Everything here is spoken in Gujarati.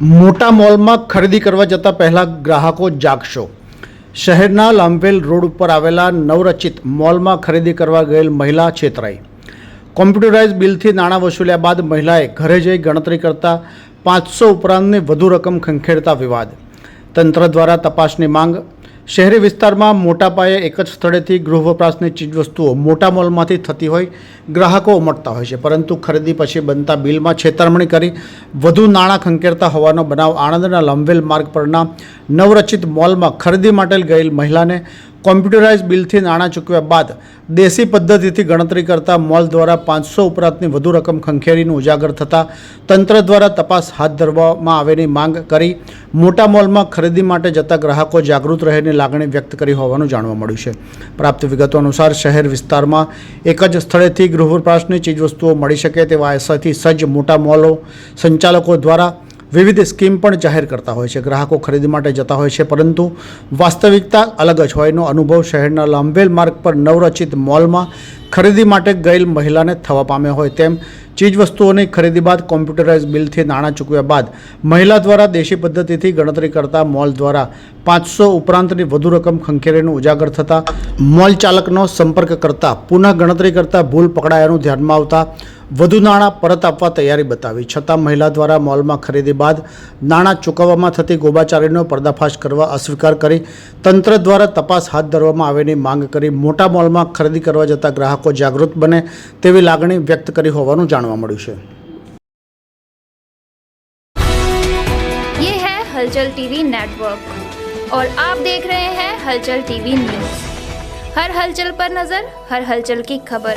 મોટા મોલમાં ખરીદી કરવા જતાં પહેલાં ગ્રાહકો જાગશો. શહેરના લાંભેલ રોડ ઉપર આવેલા નવરચિત મોલમાં ખરીદી કરવા ગયેલ મહિલા છેતરાઈ. કોમ્પ્યુટરાઇઝ બિલથી નાણાં વસૂલ્યા બાદ મહિલાએ ઘરે જઈ ગણતરી કરતા પાંચસો ઉપરાંતની વધુ રકમ ખંખેરતા વિવાદ. તંત્ર દ્વારા તપાસની માંગ શહેરી વિસ્તારમાં મોટા પાયે એક જ સ્થળેથી ગૃહ વપરાશની ચીજવસ્તુઓ મોટા મોલમાંથી થતી હોય, ગ્રાહકો ઉમટતા હોય છે. પરંતુ ખરીદી પછી બનતા બિલમાં છેતરમણી કરી વધુ નાણાં ખંકેરતા હોવાનો બનાવ આણંદના લંબેલ માર્ગ પરના નવરચિત મોલમાં ખરીદી માટે ગયેલ મહિલાને કોમ્પ્યુટરાઇઝ બિલથી નાણાં ચૂકવ્યા બાદ દેશી પદ્ધતિથી ગણતરી કરતા મોલ દ્વારા પાંચસો ઉપરાંતની વધુ રકમ ખંખેરીનું ઉજાગર થતાં તંત્ર દ્વારા તપાસ હાથ ધરવામાં આવેની માંગ કરી મોટા મોલમાં ખરીદી માટે જતા ગ્રાહકો જાગૃત રહેની લાગણી વ્યક્ત કરી હોવાનું જાણવા મળ્યું છે. પ્રાપ્ત વિગતો અનુસાર શહેર વિસ્તારમાં એક જ સ્થળેથી ગૃહ વપરાશની ચીજવસ્તુઓ મળી શકે તેવા આશયથી સજ્જ મોટા મોલો સંચાલકો દ્વારા વિવિધ સ્કીમ પણ જાહેર કરતા હોય છે. ગ્રાહકો ખરીદી માટે જતા હોય છે, પરંતુ વાસ્તવિકતા અલગ જ હોયનો અનુભવ શહેરના લાંબેલ માર્ગ પર નવરચિત મોલમાં ખરીદી માટે ગયેલ મહિલાને થવા પામ્યો હોય તેમ ચીજવસ્તુઓની ખરીદી બાદ કોમ્પ્યુટરાઇઝ બિલથી નાણાં ચૂકવ્યા બાદ મહિલા દ્વારા દેશી પદ્ધતિથી ગણતરી કરતા મોલ દ્વારા પાંચસો ઉપરાંતની વધુ રકમ ખંખેરીનું ઉજાગર થતાં મોલ ચાલકનો સંપર્ક કરતા પુનઃ ગણતરી કરતા ભૂલ પકડાયાનું ધ્યાનમાં આવતા વધુ નાણાં પરત આપવા તૈયારી બતાવી. છતાં મહિલા દ્વારા મોલમાં ખરીદી બાદ નાણાં ચૂકવવામાં થતી ગોબાચારીનો પર્દાફાશ કરવા અસ્વીકાર કરી તંત્ર દ્વારા તપાસ હાથ ધરવામાં આવેની માંગ કરી મોટા મોલમાં ખરીદી કરવા જતા ગ્રાહકો જાગૃત બને તેવી લાગણી વ્યક્ત કરી હોવાનું જાણવા મળ્યું છે ये है हलचल टीवी नेटवर्क और आप देख रहे हैं हलचल टीवी न्यूज हर हलचल पर नजर हर हलचल की खबर